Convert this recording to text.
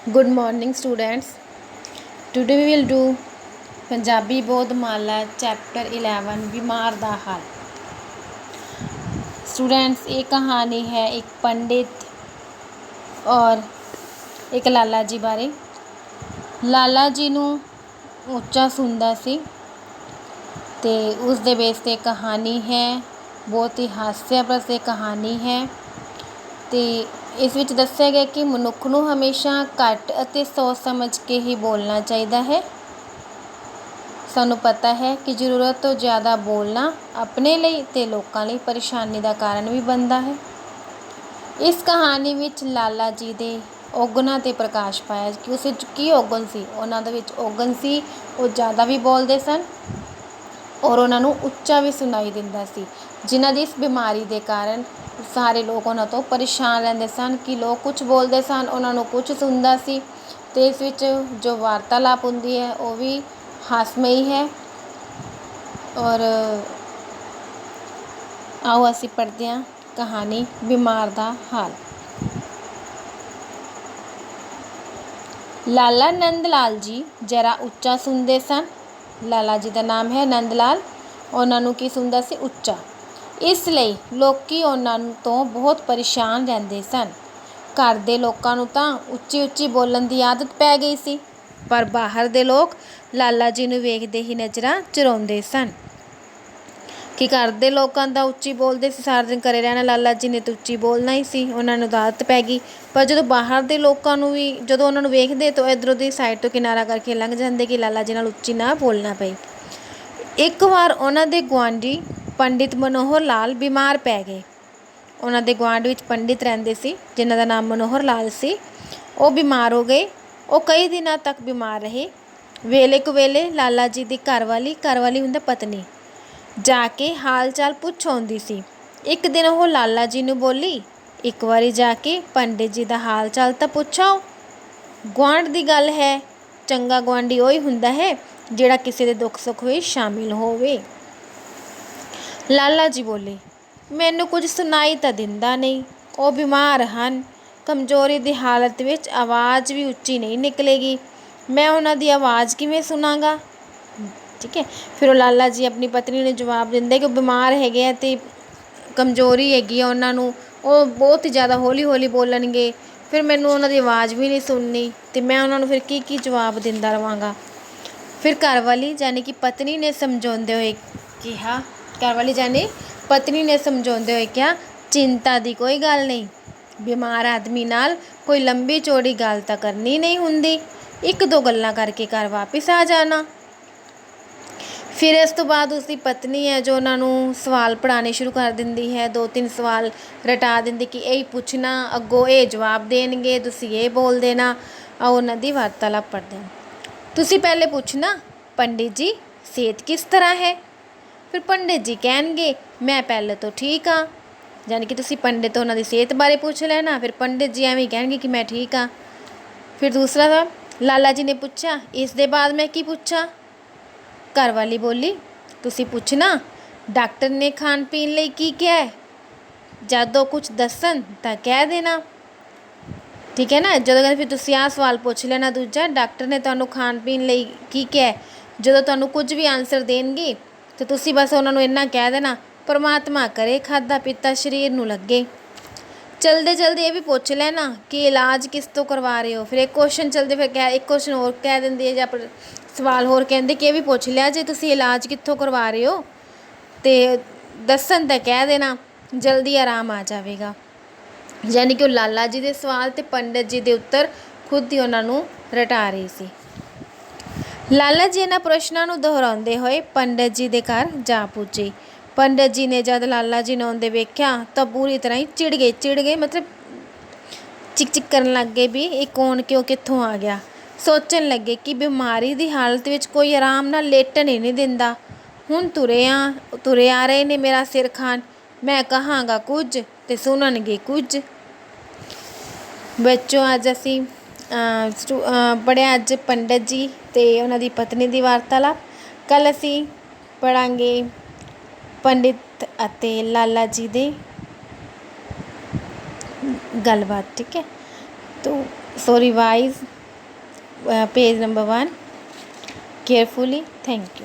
Good morning, students. Today we will do Punjabi Bodhmala chapter 11 बीमार ਦਾ ਹਾਲ students ਇਹ ਕਹਾਣੀ ਹੈ ਇੱਕ ਪੰਡਿਤ ਔਰ ਇੱਕ ਲਾਲਾ ਜੀ ਬਾਰੇ ਲਾਲਾ ਜੀ ਨੂੰ ਉੱਚਾ ਸੁਣਦਾ ਸੀ ਤੇ ਉਸ ਦੇ ਬੇਸ ਤੇ ਕਹਾਣੀ ਹੈ ਬਹੁਤ ਹੀ ਹਾਸਿਆਪ੍ਰਸ ਇਹ ਕਹਾਣੀ ਹੈ ਤੇ ਇਸ ਵਿੱਚ ਦੱਸਿਆ ਗਿਆ ਕਿ ਮਨੁੱਖ ਨੂੰ ਹਮੇਸ਼ਾ ਘੱਟ ਅਤੇ ਸੋਚ ਸਮਝ ਕੇ ਹੀ ਬੋਲਣਾ ਚਾਹੀਦਾ ਹੈ। ਸਾਨੂੰ ਪਤਾ ਹੈ ਕਿ ਜ਼ਰੂਰਤ ਤੋਂ ਜ਼ਿਆਦਾ ਬੋਲਣਾ ਆਪਣੇ ਲਈ ਅਤੇ ਲੋਕਾਂ ਲਈ ਪਰੇਸ਼ਾਨੀ ਦਾ ਕਾਰਨ ਵੀ ਬਣਦਾ ਹੈ। ਇਸ ਕਹਾਣੀ ਵਿੱਚ ਲਾਲਾ ਜੀ ਦੇ ਔਗਣਾਂ ਤੇ ਪ੍ਰਕਾਸ਼ ਪਾਇਆ ਕਿ ਉਸ ਵਿੱਚ ਕੀ ਔਗਣ ਸੀ, ਉਹਨਾਂ ਦੇ ਵਿੱਚ ਔਗਣ ਸੀ, ਉਹ ਜ਼ਿਆਦਾ ਵੀ ਬੋਲਦੇ ਸਨ ਔਰ ਉਹਨਾਂ ਨੂੰ ਉੱਚਾ ਵੀ ਸੁਣਾਈ ਦਿੰਦਾ ਸੀ, ਜਿਨ੍ਹਾਂ ਦੀ ਇਸ ਬਿਮਾਰੀ ਦੇ ਕਾਰਨ ਸਾਰੇ ਲੋਕ ਉਹਨਾਂ ਤੋਂ ਪਰੇਸ਼ਾਨ ਰਹਿੰਦੇ ਸਨ ਕਿ ਲੋਕ ਕੁਝ ਬੋਲਦੇ ਸਨ, ਉਹਨਾਂ ਨੂੰ ਕੁਝ ਸੁਣਦਾ ਸੀ। ਅਤੇ ਇਸ ਵਿੱਚ ਜੋ ਵਾਰਤਾਲਾਪ ਹੁੰਦੀ ਹੈ, ਉਹ ਵੀ ਹਾਸਮਈ ਹੈ। ਔਰ ਆਓ ਅਸੀਂ ਪੜ੍ਹਦੇ ਹਾਂ ਕਹਾਣੀ ਬਿਮਾਰ ਦਾ ਹਾਲ। ਲਾਲਾ ਨੰਦ ਲਾਲ ਜੀ ਜਰਾ ਉੱਚਾ ਸੁਣਦੇ ਸਨ। ਲਾਲਾ ਜੀ ਦਾ ਨਾਮ ਹੈ ਨੰਦ ਲਾਲ ਉਹਨਾਂ ਨੂੰ ਕੀ ਸੁਣਦਾ ਸੀ? ਉੱਚਾ। ਇਸ ਲਈ ਲੋਕ ਉਹਨਾਂ ਤੋਂ ਬਹੁਤ ਪਰੇਸ਼ਾਨ ਰਹਿੰਦੇ ਸਨ। ਘਰ ਦੇ ਲੋਕਾਂ ਨੂੰ ਤਾਂ ਉੱਚੀ ਉੱਚੀ ਬੋਲਣ ਦੀ ਆਦਤ ਪੈ ਗਈ ਸੀ, ਪਰ ਬਾਹਰ ਦੇ ਲੋਕ ਲਾਲਾ ਜੀ ਨੂੰ ਵੇਖਦੇ ਹੀ ਨਜ਼ਰਾਂ ਚੁਰਾਉਂਦੇ ਸਨ। ਕਿ ਘਰ ਦੇ ਲੋਕਾਂ ਦਾ ਉੱਚੀ ਬੋਲਦੇ ਸੀ, ਸਾਰਾ ਦਿਨ ਘਰੇ ਰਹਿਣਾ, ਲਾਲਾ ਜੀ ਨੇ ਤਾਂ ਉੱਚੀ ਬੋਲਣਾ ਹੀ ਸੀ, ਉਹਨਾਂ ਨੂੰ ਤਾਂ ਆਦਤ ਪੈ ਗਈ। ਪਰ ਜਦੋਂ ਬਾਹਰ ਦੇ ਲੋਕਾਂ ਨੂੰ ਵੀ, ਜਦੋਂ ਉਹਨਾਂ ਨੂੰ ਵੇਖਦੇ ਤਾਂ ਇਧਰੋਂ ਦੀ ਸਾਈਡ ਤੋਂ ਕਿਨਾਰਾ ਕਰਕੇ ਲੰਘ ਜਾਂਦੇ ਕਿ ਲਾਲਾ ਜੀ ਨਾਲ ਉੱਚੀ ਨਾ ਬੋਲਣਾ ਪਈ ਇੱਕ ਵਾਰ ਉਹਨਾਂ ਦੇ ਗੁਆਂਢੀ ਪੰਡਿਤ ਮਨੋਹਰ ਲਾਲ ਬਿਮਾਰ ਪੈ ਗਏ। ਉਹਨਾਂ ਦੇ ਗੁਆਂਢ ਵਿੱਚ ਪੰਡਿਤ ਰਹਿੰਦੇ ਸੀ, ਜਿਨ੍ਹਾਂ ਦਾ ਨਾਮ ਮਨੋਹਰ ਲਾਲ ਸੀ। ਉਹ ਬਿਮਾਰ ਹੋ ਗਏ। ਉਹ ਕਈ ਦਿਨਾਂ ਤੱਕ ਬਿਮਾਰ ਰਹੇ। ਵੇਲੇ ਕੁ ਵੇਲੇ ਲਾਲਾ ਜੀ ਦੀ ਘਰਵਾਲੀ ਘਰਵਾਲੀ ਹੁੰਦਾ ਪਤਨੀ ਜਾ ਕੇ ਹਾਲ ਚਾਲ ਪੁੱਛ ਆਉਂਦੀ ਸੀ। ਇੱਕ ਦਿਨ ਉਹ ਲਾਲਾ ਜੀ ਨੂੰ ਬੋਲੀ, ਇੱਕ ਵਾਰੀ ਜਾ ਕੇ ਪੰਡਿਤ ਜੀ ਦਾ ਹਾਲ ਚਾਲ ਤਾਂ ਪੁੱਛੋ ਗੁਆਂਢ ਦੀ ਗੱਲ ਹੈ। ਚੰਗਾ ਗੁਆਂਢੀ ਉਹੀ ਹੁੰਦਾ ਹੈ, ਜਿਹੜਾ ਕਿਸੇ ਦੇ ਦੁੱਖ ਸੁੱਖ ਵਿੱਚ ਸ਼ਾਮਿਲ ਹੋਵੇ। ਲਾਲਾ ਜੀ ਬੋਲੇ, ਮੈਨੂੰ ਕੁਝ ਸੁਣਾਈ ਤਾਂ ਦਿੰਦਾ ਨਹੀਂ। ਉਹ ਬਿਮਾਰ ਹਨ। ਕਮਜ਼ੋਰੀ ਦੀ ਹਾਲਤ ਵਿੱਚ ਆਵਾਜ਼ ਵੀ ਉੱਚੀ ਨਹੀਂ ਨਿਕਲੇਗੀ। ਮੈਂ ਉਹਨਾਂ ਦੀ ਆਵਾਜ਼ ਕਿਵੇਂ ਸੁਣਾਂਗਾ? ਠੀਕ ਹੈ। ਫਿਰ ਉਹ ਲਾਲਾ ਜੀ ਆਪਣੀ ਪਤਨੀ ਨੂੰ ਜਵਾਬ ਦਿੰਦੇ ਕਿ ਉਹ ਬਿਮਾਰ ਹੈਗੇ ਆ ਅਤੇ ਕਮਜ਼ੋਰੀ ਹੈਗੀ ਆ ਉਹਨਾਂ ਨੂੰ। ਉਹ ਬਹੁਤ ਹੀ ਜ਼ਿਆਦਾ ਹੌਲੀ ਹੌਲੀ ਬੋਲਣਗੇ। ਫਿਰ ਮੈਨੂੰ ਉਹਨਾਂ ਦੀ ਆਵਾਜ਼ ਵੀ ਨਹੀਂ ਸੁਣਨੀ ਅਤੇ ਮੈਂ ਉਹਨਾਂ ਨੂੰ ਫਿਰ ਕੀ ਕੀ ਜਵਾਬ ਦਿੰਦਾ ਰਵਾਂਗਾ? ਫਿਰ ਘਰਵਾਲੀ ਯਾਨੀ ਕਿ ਪਤਨੀ ਨੇ ਸਮਝਾਉਂਦੇ ਹੋਏ ਕਿਹਾ ਘਰਵਾਲੀ ਜਾਨੀ ਪਤਨੀ ਨੇ ਸਮਝਾਉਂਦੇ ਹੋਏ ਕਿਹਾ, ਚਿੰਤਾ ਦੀ ਕੋਈ ਗੱਲ ਨਹੀਂ। ਬਿਮਾਰ ਆਦਮੀ ਨਾਲ ਕੋਈ ਲੰਬੀ ਚੌੜੀ ਗੱਲ ਤਾਂ ਕਰਨੀ ਨਹੀਂ ਹੁੰਦੀ। ਇੱਕ ਦੋ ਗੱਲਾਂ ਕਰਕੇ ਘਰ ਵਾਪਿਸ ਆ ਜਾਣਾ। ਫਿਰ ਇਸ ਤੋਂ ਬਾਅਦ ਉਸਦੀ ਪਤਨੀ ਹੈ ਜੋ ਉਹਨਾਂ ਨੂੰ ਸਵਾਲ ਪੜਾਉਣੇ ਸ਼ੁਰੂ ਕਰ ਦਿੰਦੀ ਹੈ। ਦੋ ਤਿੰਨ ਸਵਾਲ ਰਟਾ ਦਿੰਦੀ ਕਿ ਇਹ ਪੁੱਛਣਾ, ਅੱਗੋਂ ਇਹ ਜਵਾਬ ਦੇਣਗੇ, ਤੁਸੀਂ ਇਹ ਬੋਲ ਦੇਣਾ। ਆਓ ਉਹਨਾਂ ਦੀ ਵਾਰਤਾਲਾਪ ਪੜ੍ਹਦੇ ਹਾਂ। ਤੁਸੀਂ ਪਹਿਲੇ ਪੁੱਛਣਾ, ਪੰਡਿਤ ਜੀ, ਸਿਹਤ ਕਿਸ ਤਰ੍ਹਾਂ ਹੈ? ਫਿਰ ਪੰਡਿਤ ਜੀ ਕਹਿਣਗੇ, ਮੈਂ ਪਹਿਲੇ ਤੋਂ ਠੀਕ ਹਾਂ। ਯਾਨੀ ਕਿ ਤੁਸੀਂ ਪੰਡਿਤ ਤੋਂ ਉਹਨਾਂ ਦੀ ਸਿਹਤ ਬਾਰੇ ਪੁੱਛ ਲੈਣਾ, ਫਿਰ ਪੰਡਿਤ ਜੀ ਐਵੇਂ ਕਹਿਣਗੇ ਕਿ ਮੈਂ ਠੀਕ ਹਾਂ। ਫਿਰ ਦੂਸਰਾ ਸਵਾਲ ਲਾਲਾ ਜੀ ਨੇ ਪੁੱਛਿਆ, ਇਸ ਦੇ ਬਾਅਦ ਮੈਂ ਕੀ ਪੁੱਛਾਂ? ਘਰ ਵਾਲੀ ਬੋਲੀ, ਤੁਸੀਂ ਪੁੱਛਣਾ, ਡਾਕਟਰ ਨੇ ਖਾਣ ਪੀਣ ਲਈ ਕੀ ਕਿਹਾ ਹੈ? ਜਦੋਂ ਕੁਝ ਦੱਸਣ ਤਾਂ ਕਹਿ ਦੇਣਾ। ਠੀਕ ਹੈ ਨਾ? ਜਦੋਂ ਕਹਿੰਦੇ ਫਿਰ ਤੁਸੀਂ ਆਹ ਸਵਾਲ ਪੁੱਛ ਲੈਣਾ ਦੂਜਾ, ਡਾਕਟਰ ਨੇ ਤੁਹਾਨੂੰ ਖਾਣ ਪੀਣ ਲਈ ਕੀ ਕਿਹਾ ਜਦੋਂ ਤੁਹਾਨੂੰ ਕੁਝ ਵੀ ਆਨਸਰ ਦੇਣਗੇ ਤੇ ਤੁਸੀਂ ਬਸ ਉਹਨਾਂ ਨੂੰ ਇੰਨਾ ਕਹਿ ਦੇਣਾ, ਪਰਮਾਤਮਾ ਕਰੇ ਖਾਦਾ ਪੀਤਾ ਸਰੀਰ ਨੂੰ ਲੱਗੇ। ਚਲਦੇ ਚਲਦੇ ਇਹ ਵੀ ਪੁੱਛ ਲੈਣਾ ਕਿ ਇਲਾਜ ਕਿਸ ਤੋਂ ਕਰਵਾ ਰਹੇ ਹੋ? ਫਿਰ ਇੱਕ ਕੁਐਸਚਨ ਚਲਦੇ ਫਿਰ ਕਹਿ, ਇੱਕ ਕੁਐਸਚਨ ਹੋਰ ਕਹਿ ਦਿੰਦੀ ਹੈ ਜਾਂ ਸਵਾਲ ਹੋਰ ਕਹਿੰਦੇ ਕਿ ਇਹ ਵੀ ਪੁੱਛ ਲਿਆ, ਜੇ ਤੁਸੀਂ ਇਲਾਜ ਕਿੱਥੋਂ ਕਰਵਾ ਰਹੇ ਹੋ? ਤੇ ਦੱਸਣ ਤਾਂ ਕਹਿ ਦੇਣਾ, ਜਲਦੀ ਆਰਾਮ ਆ ਜਾਵੇਗਾ। ਯਾਨੀ ਕਿ ਉਹ ਲਾਲਾ ਜੀ ਦੇ ਸਵਾਲ ਤੇ ਪੰਡਿਤ ਜੀ ਦੇ ਉੱਤਰ ਖੁਦ ਹੀ ਉਹਨਾਂ ਨੂੰ ਰਟਾ ਰਹੀ ਸੀ। ਲਾਲਾ ਜੀ ਇਹਨਾਂ ਪ੍ਰਸ਼ਨਾਂ ਨੂੰ ਦੁਹਰਾਉਂਦੇ ਹੋਏ ਪੰਡਿਤ ਜੀ ਦੇ ਘਰ ਜਾ ਪੁੱਜੇ। ਪੰਡਿਤ ਜੀ ਨੇ ਜਦ ਲਾਲਾ ਜੀ ਨੂੰ ਆਉਂਦੇ ਵੇਖਿਆ ਤਾਂ ਪੂਰੀ ਤਰ੍ਹਾਂ ਹੀ ਚਿੜ ਗਏ ਚਿੜ ਗਏ, ਮਤਲਬ ਚਿਕ ਚਿਕ ਕਰਨ ਲੱਗ ਗਏ ਵੀ ਇਹ ਕੌਣ, ਕਿਉਂ, ਕਿੱਥੋਂ ਆ ਗਿਆ। ਸੋਚਣ ਲੱਗੇ ਕਿ ਬਿਮਾਰੀ ਦੀ ਹਾਲਤ ਵਿੱਚ ਕੋਈ ਆਰਾਮ ਨਾਲ ਲੇਟਣ ਹੀ ਨਹੀਂ ਦਿੰਦਾ। ਹੁਣ ਤੁਰੇ ਆ ਤੁਰੇ ਆ ਰਹੇ ਨੇ ਮੇਰਾ ਸਿਰ ਖਾਨ ਮੈਂ ਕਹਾਂਗਾ ਕੁਝ ਤੇ ਸੁਣਨਗੇ ਕੁਝ। ਬੱਚੋ, ਅੱਜ ਅਸੀਂ ਸਟੂ ਪੜ੍ਹਿਆ ਅੱਜ ਪੰਡਿਤ ਜੀ ਅਤੇ ਉਹਨਾਂ ਦੀ ਪਤਨੀ ਦੀ ਵਾਰਤਾਲਾਪ। ਕੱਲ੍ਹ ਅਸੀਂ ਪੜਾਂਗੇ ਪੰਡਿਤ ਅਤੇ ਲਾਲਾ ਜੀ ਦੇ ਗੱਲਬਾਤ ਠੀਕ ਹੈ? ਤੋ so revise uh, page number 1 carefully thank